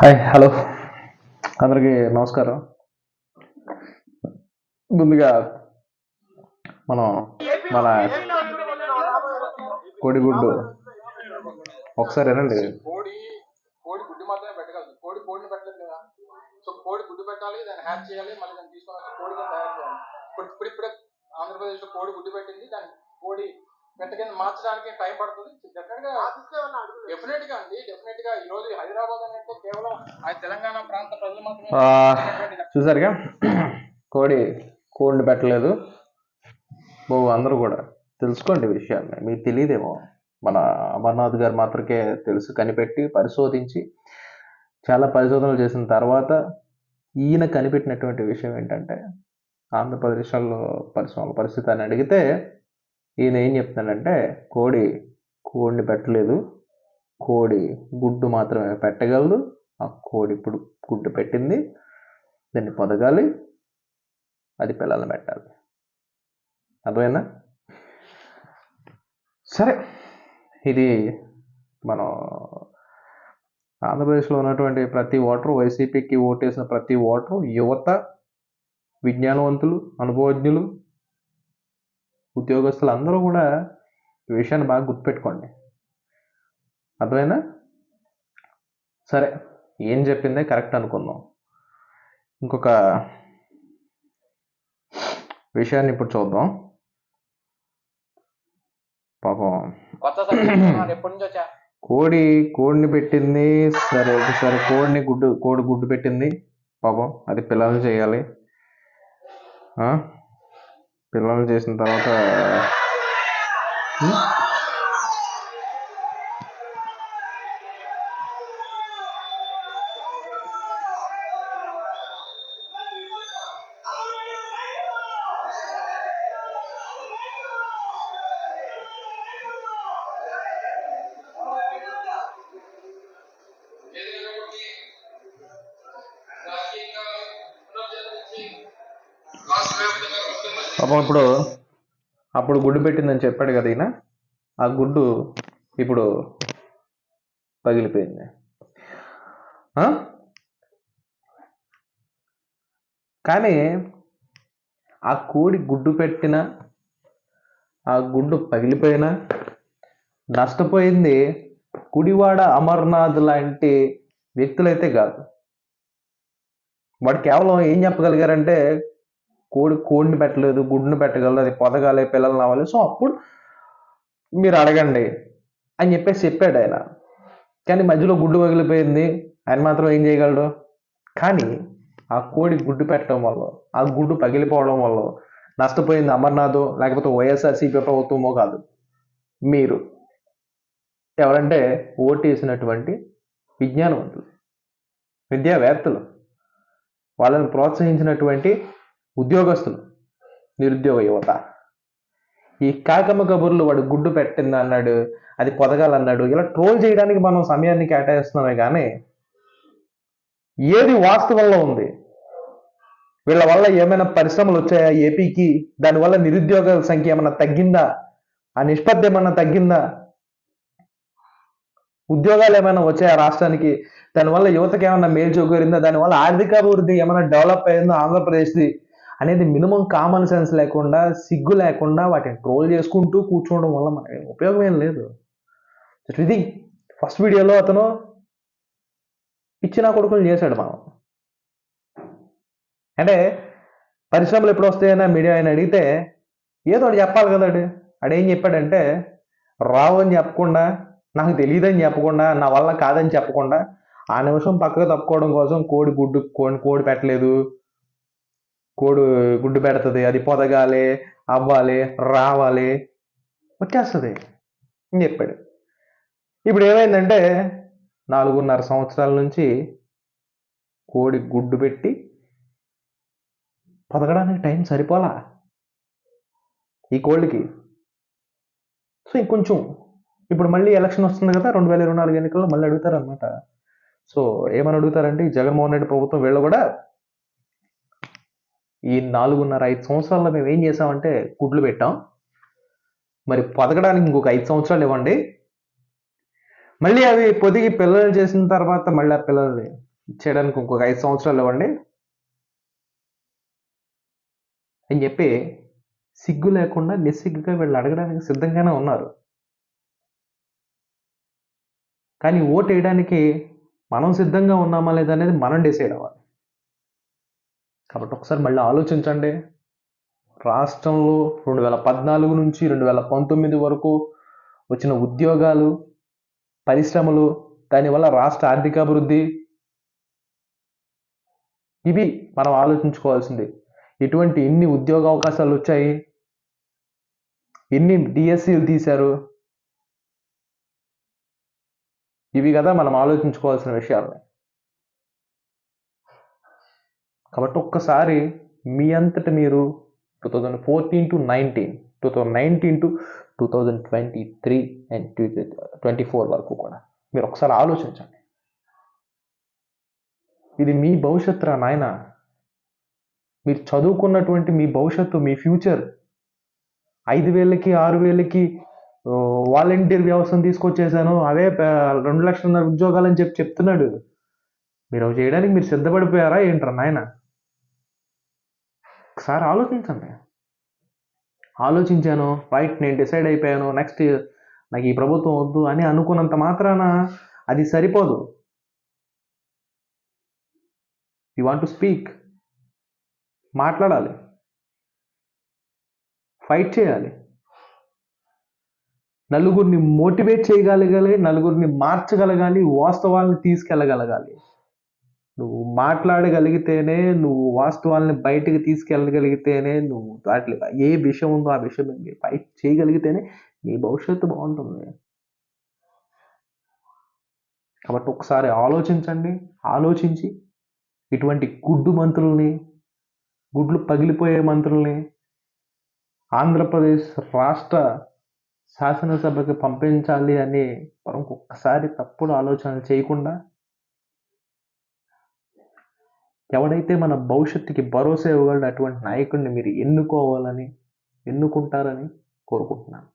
Hi hello అందరికీ నమస్కారం. ముందుగా మనం మన కోడిగుడ్డు ఒకసారి ఏనండి కోడి కోడి గుడ్డు మాత్రమే పెట్టగలదు. కోడి కోడిని కదా. సో కోడి గుడ్డు పెట్టాలి దాన్ని చేయాలి దాన్ని తయారు చేయాలి. ఇప్పుడు ఇప్పుడు ఇప్పుడే ఆంధ్రప్రదేశ్లో కోడి గుడ్డు పెట్టింది. దాన్ని కోడి పెట్ట కింద మార్చడానికి టైం పడుతుంది. డెఫినెట్గా అండి డెఫినెట్గా. ఈ రోజు హైదరాబాద్ అంటే కేవలం ఆ తెలంగాణ ప్రాంత ప్రజలు మాత్రమే చూసారుగా? కోడి కోడిని పెట్టలేదు. ఓ అందరూ కూడా తెలుసుకోండి విషయాన్ని. మీకు తెలియదేమో. మన అమర్నాథ్ గారు మాత్రకే తెలుసు. కనిపెట్టి పరిశోధించి చాలా పరిశోధనలు చేసిన తర్వాత ఈయన కనిపెట్టినటువంటి విషయం ఏంటంటే ఆంధ్రప్రదేశ్లో పరిశ్రమల పరిస్థితి అని అడిగితే ఈయన ఏం చెప్తున్నాడంటే కోడి కోడిని పెట్టలేదు. కోడి గుడ్డు మాత్రమే పెట్టగలదు. ఆ కోడి ఇప్పుడు గుడ్డు పెట్టింది. దాన్ని పొదగాలి. అది పిల్లల్ని పెట్టాలి. అర్థమైందా? సరే. ఇది మనం ఆంధ్రప్రదేశ్లో ఉన్నటువంటి ప్రతి ఓటరు వైసీపీకి ఓటేసిన ప్రతి ఓటరు యువత విజ్ఞానవంతులు అనుభవజ్ఞులు ఉద్యోగస్తులు అందరూ కూడా ఈ విషయాన్ని బాగా గుర్తుపెట్టుకోండి. అర్థమైందా? సరే ఏం చెప్పిందే కరెక్ట్ అనుకుందాం. ఇంకొక విషయాన్ని ఇప్పుడు చూద్దాం. పాపం కొత్త సబ్జెక్ట్ ఎప్పటి నుంచి వచ్చా? కోడి కోడిని పెట్టింది సరే ఒకసారి కోడిని గుడ్డు కోడి గుడ్డు పెట్టింది. పాపం అది పిల్లల్ని చేయాలి. ఆ? పిల్లల్ని చేసిన తర్వాత ఉం? పాపం ఇప్పుడు అప్పుడు గుడ్డు పెట్టిందని చెప్పాడు కదా ఈయన. ఆ గుడ్డు ఇప్పుడు పగిలిపోయింది. ఆ? కానీ ఆ కోడి గుడ్డు పెట్టిన ఆ గుడ్డు పగిలిపోయినా నష్టపోయింది కుడివాడ అమర్నాథ్ లాంటి వ్యక్తులైతే కాదు. వాడు కేవలం ఏం చెప్పగలిగారంటే కోడి కోడిని పెట్టలేదు గుడ్డుని పెట్టగలదు అది పొదగాలి పిల్లలు రావాలి సో అప్పుడు మీరు అడగండి అని చెప్పేసి చెప్పాడు ఆయన. కానీ మధ్యలో గుడ్డు పగిలిపోయింది ఆయన మాత్రం ఏం చేయగలడు? కానీ ఆ కోడి గుడ్డు పెట్టడం వల్ల ఆ గుడ్డు పగిలిపోవడం వల్ల నష్టపోయింది అమర్నాథ్ లేకపోతే వైఎస్ఆర్సీపీ ప్రభుత్వమో కాదు. మీరు ఎవరంటే ఓటేసినటువంటి విజ్ఞానవంతులు విద్యావేత్తలు. వాళ్ళని ప్రోత్సహించినటువంటి ఉద్యోగస్తులు నిరుద్యోగ యువత. ఈ కాకమ్మ కబుర్లు వాడు గుడ్డు పెట్టింది అన్నాడు అది పొదగాలన్నాడు ఇలా ట్రోల్ చేయడానికి మనం సమయాన్ని కేటాయిస్తున్నామే కానీ ఏది వాస్తవంలో ఉంది? వీళ్ళ వల్ల ఏమైనా పరిశ్రమలు వచ్చాయా ఏపీకి? దానివల్ల నిరుద్యోగ సంఖ్య ఏమైనా తగ్గిందా? ఆ నిష్పత్తి ఏమైనా తగ్గిందా? ఉద్యోగాలు ఏమైనా వచ్చాయా రాష్ట్రానికి? దానివల్ల యువతకి ఏమైనా మేలు చేకూరిందా దానివల్ల ఆర్థిక అభివృద్ధి ఏమైనా డెవలప్ అయిందో ఆంధ్రప్రదేశ్ది? అనేది మినిమం కామన్ సెన్స్ లేకుండా సిగ్గు లేకుండా వాటిని ట్రోల్ చేసుకుంటూ కూర్చోవడం వల్ల మనకి ఉపయోగం ఏం లేదు. ఇది ఫస్ట్ వీడియోలో అతను ఇచ్చిన కొడుకులు చేశాడు మనం అంటే పరిశ్రమలు ఎప్పుడు వస్తాయన్నా మీడియా ఆయన అడిగితే ఏదో ఒకటి చెప్పాలి కదా అడేం చెప్పాడంటే రావు అని చెప్పకుండా నాకు తెలియదని చెప్పకుండా నా వల్ల కాదని చెప్పకుండా ఆ నిమిషం పక్కకు తప్పుకోవడం కోసం కోడి గుడ్డు కోడి కోడి పెట్టలేదు. కోడి గుడ్డు పెడుతుంది అది పొదగాలి అవ్వాలి రావాలి వచ్చేస్తుంది. అని చెప్పాడు. ఇప్పుడు ఏమైందంటే నాలుగున్నర సంవత్సరాల నుంచి కోడి గుడ్డు పెట్టి పొదగడానికి టైం సరిపోలా ఈ కోళ్ళకి? సో ఇంకొంచెం ఇప్పుడు మళ్ళీ ఎలక్షన్ వస్తుంది కదా రెండు వేల ఇరవై నాలుగు ఎన్నికల్లో మళ్ళీ అడుగుతారనమాట సో ఏమని అడుగుతారంటే ఈ జగన్మోహన్ రెడ్డి ప్రభుత్వం వీళ్ళు కూడా ఈ నాలుగున్నర ఐదు సంవత్సరాల్లో మేము ఏం చేసామంటే గుడ్లు పెట్టాం. మరి పొదగడానికి ఇంకొక ఐదు సంవత్సరాలు ఇవ్వండి. మళ్ళీ అవి పొదిగి పిల్లలు చేసిన తర్వాత మళ్ళీ ఆ పిల్లల్ని చేయడానికి ఇంకొక ఐదు సంవత్సరాలు ఇవ్వండి. అని చెప్పి సిగ్గు లేకుండా నిస్సిగ్గుగా వీళ్ళు అడగడానికి సిద్ధంగానే ఉన్నారు. కానీ ఓటు వేయడానికి మనం సిద్ధంగా ఉన్నామా లేదనేది అనేది మనం డిసైడ్ అవ్వాలి. కాబట్టి ఒకసారి మళ్ళీ ఆలోచించండి. రాష్ట్రంలో రెండు వేల పద్నాలుగు నుంచి రెండు వేల పంతొమ్మిది వరకు వచ్చిన ఉద్యోగాలు పరిశ్రమలు దానివల్ల రాష్ట్ర ఆర్థికాభివృద్ధి. ఇవి మనం ఆలోచించుకోవాల్సింది. ఎటువంటి ఎన్ని ఉద్యోగ అవకాశాలు వచ్చాయి? ఎన్ని డిఎస్సీలు తీశారు? ఇవి కదా మనం ఆలోచించుకోవాల్సిన విషయాలు. కాబట్టి ఒక్కసారి మీ అంతట మీరు two thousand fourteen to nineteen two thousand nineteen to two thousand twenty three and twenty four వరకు కూడా మీరు ఒకసారి ఆలోచించండి. ఇది మీ భవిష్యత్ రా నాయన. మీరు చదువుకున్నటువంటి మీ భవిష్యత్తు మీ ఫ్యూచర్ ఐదు వేలకి ఆరు వేలకి వాలంటీర్ వ్యవస్థను తీసుకొచ్చేసాను అవే రెండు లక్షల ఉద్యోగాలని చెప్పి చెప్తున్నాడు. మీరు అవి చేయడానికి మీరు సిద్ధపడిపోయారా ఏంట్రా నాయన? ఒకసారి ఆలోచించండి. ఆలోచించాను రైట్ నేను డిసైడ్ అయిపోయాను నెక్స్ట్ నాకు ఈ ప్రభుత్వం వద్దు అని అనుకున్నంత మాత్రాన అది సరిపోదు. యు వాంట్ టు స్పీక్ మాట్లాడాలి. ఫైట్ చేయాలి. నలుగురిని మోటివేట్ చేయగలగాలి నలుగురిని మార్చగలగాలి వాస్తవాలను తీసుకెళ్ళగలగాలి. నువ్వు మాట్లాడగలిగితేనే నువ్వు వాస్తవాల్ని బయటికి తీసుకెళ్ళగలిగితేనే నువ్వు దాంట్లో ఏ విషయం ఉందో ఆ విషయం మీద ఫైట్ చేయగలిగితేనే నీ భవిష్యత్తు బాగుంటుంది. కాబట్టి ఒకసారి ఆలోచించండి ఆలోచించి ఇటువంటి గుడ్డు మంత్రుల్ని గుడ్లు పగిలిపోయే మంత్రుల్ని ఆంధ్రప్రదేశ్ రాష్ట్ర శాసనసభకి పంపించాలి అని మనం ఒక్కసారి తప్పుడు ఆలోచనలు చేయకుండా ఎవడైతే మన భవిష్యత్తుకి భరోసా ఇవ్వగలడు అటువంటి నాయకుడిని మీరు ఎన్నుకోవాలని ఎన్నుకుంటారని కోరుకుంటున్నాను.